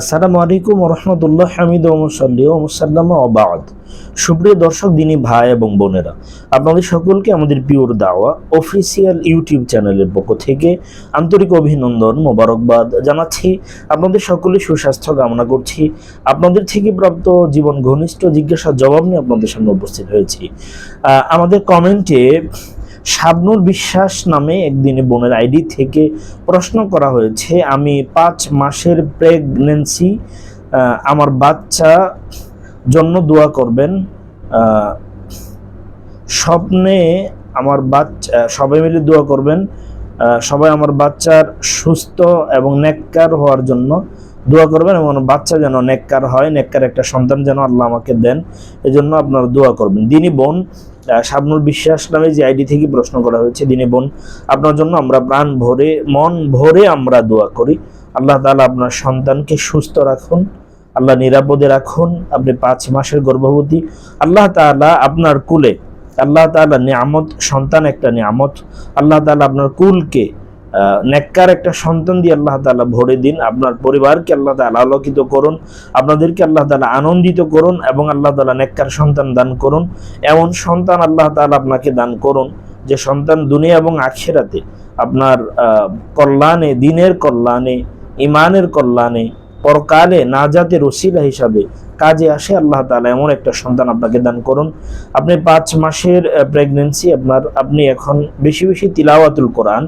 আসসালামু আলাইকুম রহমতুল্লাহ হামিদ ওমসাল্লি ওমসাল্লাম অবাদ সুপ্রিয় দর্শক, দিনী ভাই এবং বোনেরা, আপনাদের সকলকে আমাদের পিওর দাওয়া অফিসিয়াল ইউটিউব চ্যানেলের পক্ষ থেকে আন্তরিক অভিনন্দন, মোবারকবাদ জানাচ্ছি। আপনাদের সকলে সুস্বাস্থ্য কামনা করছি। আপনাদের থেকে প্রাপ্ত জীবন ঘনিষ্ঠ জিজ্ঞাসার জবাব নিয়ে আপনাদের সামনে উপস্থিত হয়েছি। আমাদের কমেন্টে শাবনুর বিশ্বাস নামে একদিনে বোনের আইডি থেকে প্রশ্ন করা হয়েছে, আমি পাঁচ মাসের প্রেগনেন্সি আমার বাচ্চা জন্য দোয়া করবেন স্বপ্নে আমার বাচ্চা, সবাই মিলে দোয়া করবেন সবাই আমার বাচ্চার সুস্থ এবং নেককার হওয়ার জন্য দোয়া করবেন এবং বাচ্চা যেন নেককার হয়, নেককার একটা সন্তান যেন আল্লাহ আমাকে দেন, এজন্য আপনারা দোয়া করবেন। দিনী বোন শাবনুর বিশ্বাস নামে যে আইডি থেকে প্রশ্ন করা হয়েছে, দিনে বোন, আপনার জন্য আমরা প্রাণ ভরে, মন ভরে আমরা দোয়া করি। আল্লাহ তালা আপনার সন্তানকে সুস্থ রাখুন, আল্লাহ নিরাপদে রাখুন, আপনি পাঁচ মাসের গর্ভবতী। আল্লাহ তালা আপনার কুলে, আল্লাহ তালা নিয়ামত, সন্তান একটা নিয়ামত। আল্লাহ তালা আপনার কুলকে নেককার একটা সন্তান দিয়ে আল্লাহ তাআলা ভরে দিন। আপনার পরিবারকে আল্লাহ তাআলা আলোকিত করুন, আপনাদেরকে আল্লাহ তালা আনন্দিত করুন এবং আল্লাহ তাআলা নেককার সন্তান দান করুন। এমন সন্তান আল্লাহ তাআলা আপনাকে দান করুন যে সন্তান দুনিয়া এবং আখেরাতে আপনার কল্যাণে, দিনের কল্যাণে ইমানের কল্যাণে, পরকালে নাজাতের ওসিলা হিসাবে কাজে আসে আল্লাহ তাআলা এমন একটা সন্তান আপনাকে দান করুন। আপনি পাঁচ মাসের প্রেগনেন্সি আপনার, আপনি এখন বেশি বেশি তিলাওয়াতুল কোরআন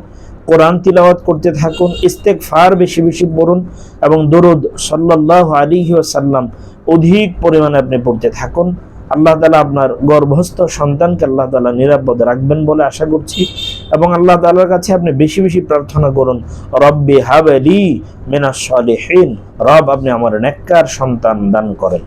কোরআন তিলাওয়াত করতে থাকুন ইস্তেক ফার বেশি বেশি পড়ুন এবং দরুদ সাল্লাহ আলী সাল্লাম অধিক পরিমাণে আপনি পড়তে থাকুন। আল্লাহ তালা আপনার গর্ভস্থ সন্তানকে আল্লাহ তালা নিরাপদ রাখবেন বলে আশা করছি এবং আল্লাহ তালার কাছে আপনি বেশি বেশি প্রার্থনা করুন, রব্বি হাবেলি মেনা সলিহীন রব আপনি আমার নেককার সন্তান দান করেন।